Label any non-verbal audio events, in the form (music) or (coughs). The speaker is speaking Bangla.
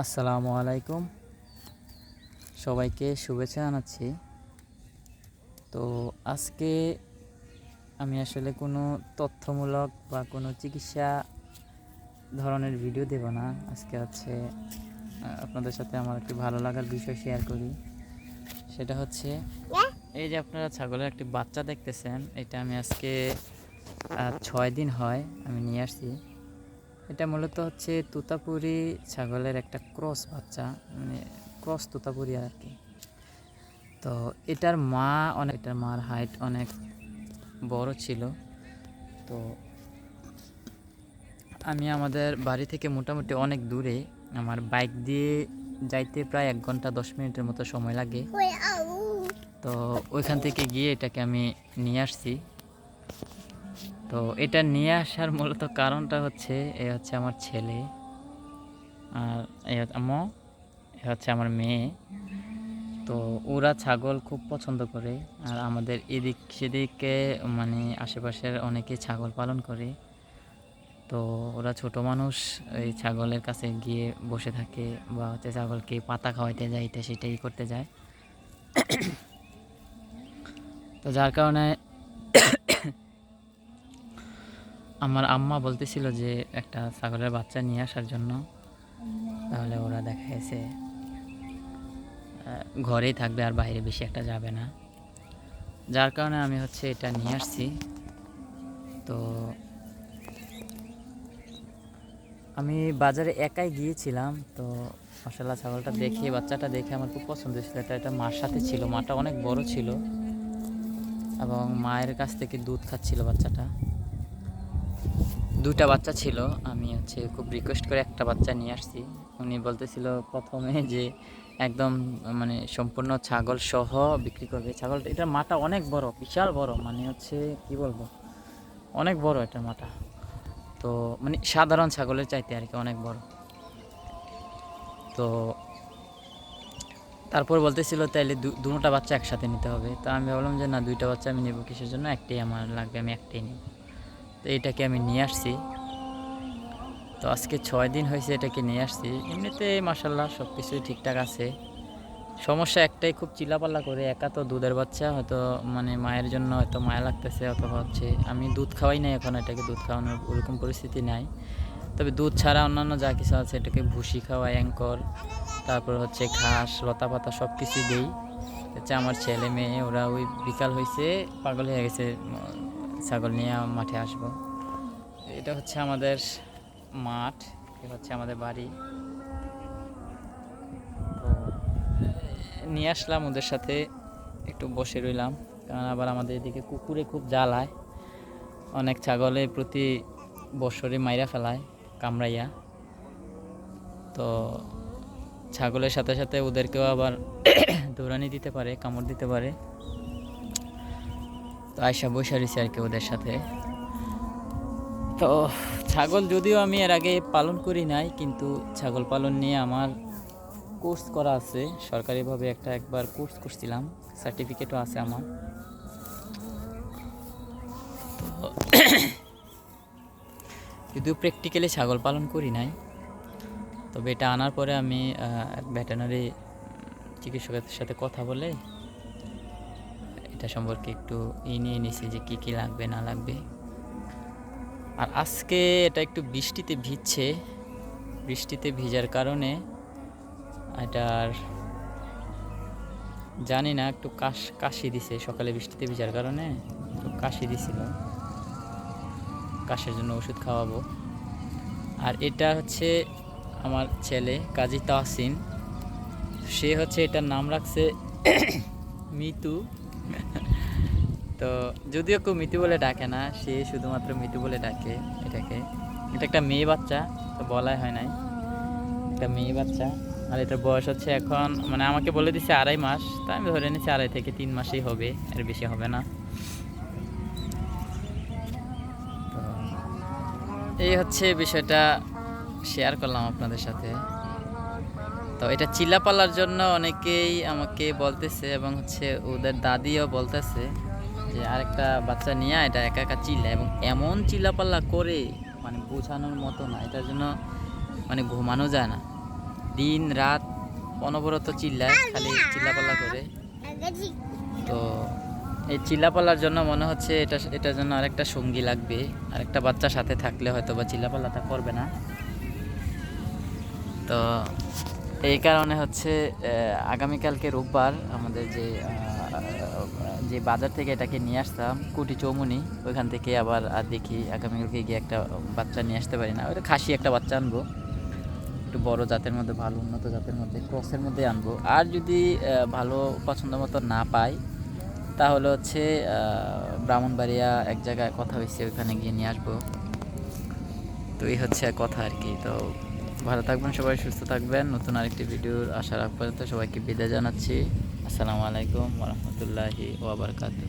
আসসালামু আলাইকুম। সবাইকে শুভেচ্ছা জানাচ্ছি। তো আজকে আমি আসলে কোনো তথ্যমূলক বা কোনো চিকিৎসা ধরনের ভিডিও দেব না। আজকে হচ্ছে আপনাদের সাথে আমার একটি ভালো লাগার বিষয় শেয়ার করি। সেটা হচ্ছে, এই যে আপনারা ছাগলের একটি বাচ্চা দেখতেছেন, এটা আমি আজকে ছয় দিন হয় আমি নিয়ে আসছি। এটা মূলত হচ্ছে তুতাপুরি ছাগলের একটা ক্রস বাচ্চা মানে ক্রস তুতাপুরি আর কি তো এটার মা অনেক এটার মার হাইট অনেক বড় ছিল। তো আমি আমাদের বাড়ি থেকে মোটামুটি অনেক দূরে আমার বাইক দিয়ে যাইতে প্রায় এক ঘণ্টা দশ মিনিটের মতো সময় লাগে। তো ওইখান থেকে গিয়ে এটাকে আমি নিয়ে আসছি। তো এটা নিয়ে আসার মূলত কারণটা হচ্ছে, এ হচ্ছে আমার ছেলে আর এ আম্মু, এ হচ্ছে আমার মেয়ে। তো ওরা ছাগল খুব পছন্দ করে আর আমাদের এদিক সেদিকে মানে আশেপাশের অনেকে ছাগল পালন করে। তো ওরা ছোট মানুষ, এই ছাগলের কাছে গিয়ে বসে থাকে বা হচ্ছে ছাগলকে পাতা খাওয়াইতে যায়, এটা সেটাই করতে যায়। তো যার কারণে আমার আম্মা বলতেছিল যে একটা ছাগলের বাচ্চা নিয়ে আসার জন্য। তাহলে ওরা দেখা গেছে ঘরেই থাকবে আর বাইরে বেশি একটা যাবে না। যার কারণে আমি হচ্ছে এটা নিয়ে আসছি। তো আমি বাজারে একাই গিয়েছিলাম, তো মশলা ছাগলটা দেখে, বাচ্চাটা দেখে আমার খুব পছন্দ ছিল এটা এটা মার সাথে ছিল, মাটা অনেক বড় ছিল। এবং মায়ের কাছ থেকে দুধ খাচ্ছিল বাচ্চাটা। দুটা বাচ্চা ছিল। আমি হচ্ছে খুব রিকোয়েস্ট করে একটা বাচ্চা নিয়ে আসছি। উনি বলতেছিল প্রথমে যে একদম মানে সম্পূর্ণ ছাগল সহ বিক্রি করবে। ছাগলটা, এটার মাটা অনেক বড়, বিশাল বড়। মানে হচ্ছে কি বলব? অনেক বড় এটার মাটা তো মানে সাধারণ ছাগলের চাইতে আর কি অনেক বড়। তো তারপর বলতেছিল, তাইলে দু- দুটা বাচ্চা একসাথে নিতে হবে। তো আমি ভাবলাম যে, না, দুইটা বাচ্চা আমি নেব কিসের জন্য? একটাই আমার লাগবে, আমি একটাই নেব। তো এটাকে আমি নিয়ে আসছি। তো আজকে ছয় দিন হয়েছে এটাকে নিয়ে আসছি। এমনিতে মাসাল্লাহ সব কিছুই ঠিকঠাক আছে। সমস্যা একটাই, খুব চিলাপাল্লা করে। একা তো দুধের বাচ্চা, হয়তো মানে মায়ের জন্য হয়তো মায়া লাগতেছে অথবা হচ্ছে আমি দুধ খাওয়াই নাই এখন, এটাকে দুধ খাওয়ানোর ওরকম পরিস্থিতি নাই। তবে দুধ ছাড়া অন্যান্য যা কিছু আছে, এটাকে ভুসি খাওয়াই, অ্যাঙ্কর, তারপর হচ্ছে ঘাস, লতা পাতা সব কিছুই দেই হচ্ছে আমার ছেলে মেয়ে, ওরা ওই বিকাল হয়েছে পাগল হয়ে গেছে ছাগল নিয়ে মাঠে আসব। এটা হচ্ছে আমাদের মাঠ এটা হচ্ছে আমাদের বাড়ি। নিয়ে আসলাম ওদের সাথে, একটু বসে রইলাম। কারণ আবার আমাদের এদিকে কুকুরে খুব জ্বালায়। অনেক ছাগলে প্রতি বছরে মাইরা ফেলায়, কামড়াইয়া। তো, ছাগলের সাথে সাথে ওদেরকেও আবার (coughs) দৌড়ানি দিতে পারে, কামড় দিতে পারে। তো আয়সা বসে রয়েছে আর কি ওদের সাথে। তো ছাগল যদিও আমি এর আগে পালন করি নাই, কিন্তু ছাগল পালন নিয়ে আমার কোর্স করা আছে। সরকারিভাবে একটা একবার কোর্স করছিলাম সার্টিফিকেটও আছে আমার। যদিও প্র্যাকটিক্যালি ছাগল পালন করি নাই, তবে এটা আনার পরে আমি ভেটেনারি চিকিৎসকের সাথে কথা বলে এটা সম্পর্কে একটু ই নিয়ে নিছি যে কী কী লাগবে, না লাগবে। আর আজকে এটা একটু বৃষ্টিতে ভিজছে, বৃষ্টিতে ভিজার কারণে এটার জানি না, একটু কাশ, কাশি দিছে, সকালে বৃষ্টিতে ভিজার কারণে একটু কাশি দিছিল। কাশের জন্য ওষুধ খাওয়াবো। আর এটা হচ্ছে আমার ছেলে, কাজী তাহসিন। সে হচ্ছে এটার নাম রাখছে (coughs) মিতু। তো যদিও কেউ মিতু বলে ডাকে না, সে শুধুমাত্র মিতু বলে ডাকে এটাকে। এটা একটা মেয়ে বাচ্চা, তো বলাই হয় নাই। একটা মেয়ে বাচ্চা, আর এটার বয়স হচ্ছে এখন মানে আমাকে বলে দিছে আড়াই মাস তাই আমি ধরে নিচ্ছি আড়াই থেকে তিন মাসেই হবে, এর বেশি হবে না। এই হচ্ছে বিষয়টা শেয়ার করলাম আপনাদের সাথে। তো এটা চিল্লাপাল্লার জন্য অনেকেই আমাকে বলতেছে এবং হচ্ছে ওদের দাদিও বলতেছে যে আরেকটা বাচ্চা নিয়ে এটা একা একা চিল্লা। এবং এমন চিল্লাপাল্লা করে মানে বোঝানোর মতো না, এটার জন্য মানে ঘুমানো যায় না। দিন, রাত অনবরত চিল্লায়, খালি চিল্লাপাল্লা করে। তো এই চিল্লাপাল্লার জন্য মনে হচ্ছে এটা, এটার জন্য আরেকটা সঙ্গী লাগবে। আরেকটা বাচ্চা সাথে থাকলে হয়তো বা চিল্লাপাল্লাটা করবে না। তো এই কারণে হচ্ছে আগামীকালকে রোববার আমাদের যে যে বাজার থেকে এটাকে নিয়ে আসতাম, কুটি চৌমুনি, ওইখান থেকে আবার আর দেখি আগামীকালকে গিয়ে একটা বাচ্চা নিয়ে আসতে পারি না। ওটা খাসি একটা বাচ্চা আনব, একটু বড় জাতের মধ্যে ভালো, উন্নত জাতের মধ্যে, ক্রসের মধ্যে আনব। আর যদি ভালো পছন্দ মতো না পাই, তাহলে হচ্ছে ব্রাহ্মণবাড়িয়া এক জায়গায় কথা হয়েছে ওইখানে গিয়ে নিয়ে আসব। তো এই হচ্ছে কথা আর কি, তো ভালো থাকবেন, সবাই সুস্থ থাকবেন। নতুন আরেকটি ভিডিওর আশা রাখ পর্যন্ত সবাইকে বিদায় জানাচ্ছি। আসসালামু আলাইকুম রহমতুল্লাহি ওয়াবারকাতু